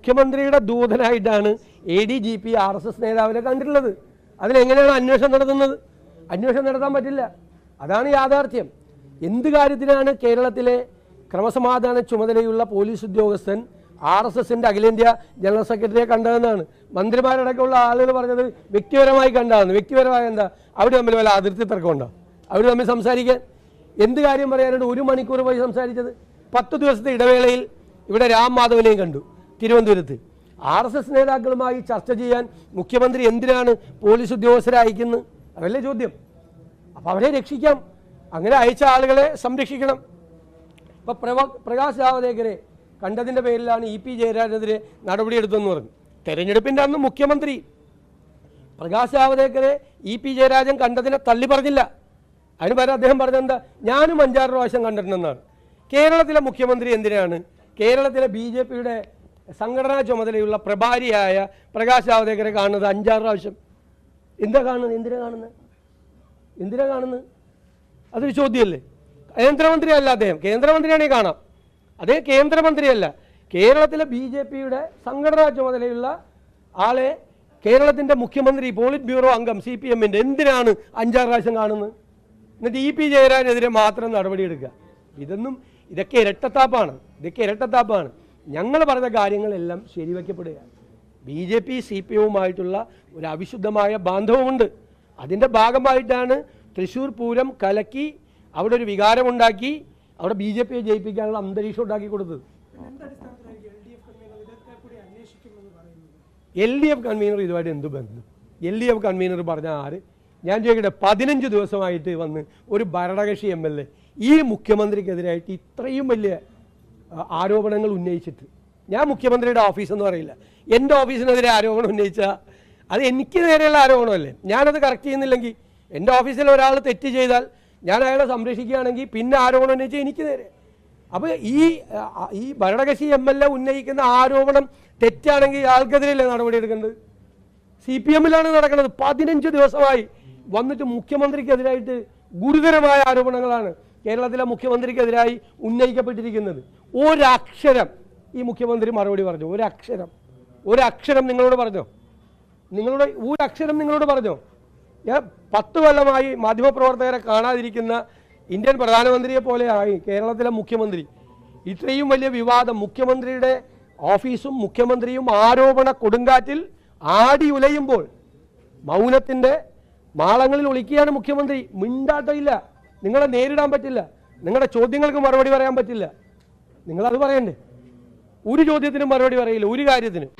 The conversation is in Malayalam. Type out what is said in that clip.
മുഖ്യമന്ത്രിയുടെ ദൂതനായിട്ടാണ് A D G P R S S നേതാവിനെ കണ്ടിട്ടുള്ളത്. അതിലെങ്ങനെയാണ് അന്വേഷണം നടത്തുന്നത്? അന്വേഷണം നടത്താൻ പറ്റില്ല. അതാണ് യാഥാർത്ഥ്യം. എന്ത് കാര്യത്തിനാണ് കേരളത്തിലെ ക്രമസമാധാന ചുമതലയുള്ള പോലീസ് ഉദ്യോഗസ്ഥൻ ആർ എസ് എസിന്റെ അഖിലേന്ത്യാ ജനറൽ സെക്രട്ടറിയെ കണ്ടതെന്നാണ്. മന്ത്രിമാരടക്കമുള്ള ആളുകൾ പറഞ്ഞത് വ്യക്തിപരമായി കണ്ടതാണ്. വ്യക്തിപരമായ എന്താ? അവർ തമ്മിൽ വല്ല അതിർത്തി തർക്കമുണ്ടോ? അവർ തമ്മിൽ സംസാരിക്കാൻ. എന്ത് കാര്യം പറയാനുണ്ട് ഒരു മണിക്കൂർ പോയി സംസാരിച്ചത്? പത്ത് ദിവസത്തെ ഇടവേളയിൽ ഇവിടെ രാം മാധവനെയും കണ്ടു. തിരുവനന്തപുരത്ത്. ആർ എസ് എസ് നേതാക്കളുമായി ചർച്ച ചെയ്യാൻ മുഖ്യമന്ത്രി എന്തിനാണ് പോലീസ് ഉദ്യോഗസ്ഥരെ അയക്കുന്നത്? അതല്ലേ ചോദ്യം. അപ്പോൾ അവരെ രക്ഷിക്കാം. അങ്ങനെ അയച്ച ആളുകളെ സംരക്ഷിക്കണം. ഇപ്പോൾ പ്രവ- പ്രകാശ് ജാവദേക്കരെ കണ്ടതിന്റെ പേരിലാണ് ഇ പി ജയരാജനെതിരെ നടപടിയെടുത്തതെന്ന് പറഞ്ഞു. തെരഞ്ഞെടുപ്പിന്റെ അന്ന് മുഖ്യമന്ത്രി പ്രകാശ് ജാവദേക്കരെ ഇ പി ജയരാജൻ കണ്ടതിനെ തള്ളി പറഞ്ഞില്ല. അതിന് പകരം അദ്ദേഹം പറഞ്ഞെന്താ ഞാനും അഞ്ചാറ് പ്രാവശ്യം കണ്ടിട്ടുണ്ടെന്നാണ്. കേരളത്തിലെ മുഖ്യമന്ത്രി എന്തിനാണ്? കേരളത്തിലെ ബി ജെ പിയുടെ സംഘടനാ ചുമതലയുള്ള പ്രഭാരിയായ പ്രകാശ് ജാവദേക്കറെ കാണുന്നത് അഞ്ചാറ് പ്രാവശ്യം. എന്താ കാണുന്നത്? എന്തിനാ കാണുന്നത്? എന്തിനാ കാണുന്നത്? അതൊരു ചോദ്യമല്ലേ? കേന്ദ്രമന്ത്രി അല്ല അദ്ദേഹം. കേന്ദ്രമന്ത്രിയാണെങ്കിൽ കാണാം. അദ്ദേഹം കേന്ദ്രമന്ത്രിയല്ല. കേരളത്തിലെ ബി ജെ പിയുടെ സംഘടനാ ചുമതലയുള്ള ആളെ കേരളത്തിന്റെ മുഖ്യമന്ത്രി പോളിറ്റ് ബ്യൂറോ അംഗം സി പി എമ്മിന്റെ എന്തിനാണ് അഞ്ചാറ് പ്രാവശ്യം കാണുന്നത്? എന്നിട്ട് ഇ പി ജയരാജനെതിരെ മാത്രം നടപടിയെടുക്കുക. ഇതൊന്നും ഇതൊക്കെ ഇരട്ടത്താപ്പാണ്. ഇതൊക്കെ ഇരട്ടത്താപ്പാണ്. ഞങ്ങൾ പറഞ്ഞ കാര്യങ്ങളെല്ലാം ശരിവയ്ക്കപ്പെടുകയാണ് B J P C P എമ്മുമായിട്ടുള്ള ഒരു അവിശുദ്ധമായ ബാന്ധവമുണ്ട്. അതിന്റെ ഭാഗമായിട്ടാണ് തൃശ്ശൂർ പൂരം കലക്കി അവിടെ ഒരു വികാരമുണ്ടാക്കി അവിടെ ബി ജെ പിയെ ജയിപ്പിക്കാനുള്ള അന്തരീക്ഷം ഉണ്ടാക്കി കൊടുത്തത്. എൽ ഡി എഫ് കൺവീനർ ഇതുമായിട്ട് എന്ത് ബന്ധം? എൽ ഡി എഫ് കൺവീനർ പറഞ്ഞ ആര്? ഞാൻ ചോദിക്കട്ടെ പതിനഞ്ച് ദിവസമായിട്ട് വന്ന് ഒരു ഭരണകക്ഷി എം എൽ എ ഈ മുഖ്യമന്ത്രിക്കെതിരായിട്ട് ഇത്രയും വലിയ ആരോപണങ്ങൾ ഉന്നയിച്ചിട്ട്. ഞാൻ മുഖ്യമന്ത്രിയുടെ ഓഫീസെന്ന് പറയില്ല. എന്റെ ഓഫീസിനെതിരെ ആരോപണം ഉന്നയിച്ച അത് എനിക്ക് നേരെയുള്ള ആരോപണമല്ലേ? ഞാനത് കറക്റ്റ് ചെയ്യുന്നില്ലെങ്കിൽ എന്റെ ഓഫീസിൽ ഒരാൾ തെറ്റ് ചെയ്താൽ ഞാൻ അയാളെ സംരക്ഷിക്കുകയാണെങ്കിൽ പിന്നെ ആരോപണം ഉന്നയിച്ചാൽ എനിക്ക് നേരെ. അപ്പോൾ ഈ ഈ ഭരണകക്ഷി എം എൽ എ ഉന്നയിക്കുന്ന ആരോപണം തെറ്റാണെങ്കിൽ ആൾക്കെതിരെയല്ലേ നടപടി എടുക്കേണ്ടത്? സി പി എമ്മിലാണ് നടക്കുന്നത് പതിനഞ്ച് ദിവസമായി വന്നിട്ട് മുഖ്യമന്ത്രിക്കെതിരായിട്ട് ഗുരുതരമായ ആരോപണങ്ങളാണ് കേരളത്തിലെ മുഖ്യമന്ത്രിക്കെതിരായി ഉന്നയിക്കപ്പെട്ടിരിക്കുന്നത്. ഒരക്ഷരം ഈ മുഖ്യമന്ത്രി മറുപടി പറഞ്ഞു. ഒരക്ഷരം. ഒരക്ഷരം നിങ്ങളോട് പറഞ്ഞോ. നിങ്ങളുടെ ഒരക്ഷരം നിങ്ങളോട് പറഞ്ഞോ. ഞാൻ പത്ത് കൊല്ലമായി മാധ്യമപ്രവർത്തകരെ കാണാതിരിക്കുന്ന ഇന്ത്യൻ പ്രധാനമന്ത്രിയെ പോലെ ആയി കേരളത്തിലെ മുഖ്യമന്ത്രി. ഇത്രയും വലിയ വിവാദം മുഖ്യമന്ത്രിയുടെ ഓഫീസും മുഖ്യമന്ത്രിയും ആരോപണ കൊടുങ്കാറ്റിൽ ആടി ഉലയുമ്പോൾ മൗനത്തിന്റെ മാളങ്ങളിൽ ഒളിക്കുകയാണ് മുഖ്യമന്ത്രി. മിണ്ടാട്ടമില്ല നിങ്ങളെ നേരിടാൻ പറ്റില്ല. നിങ്ങളുടെ ചോദ്യങ്ങൾക്ക് മറുപടി പറയാൻ പറ്റില്ല. നിങ്ങളത് പറയണ്ടേ? ഒരു ചോദ്യത്തിനും മറുപടി പറയില്ല ഒരു കാര്യത്തിനും.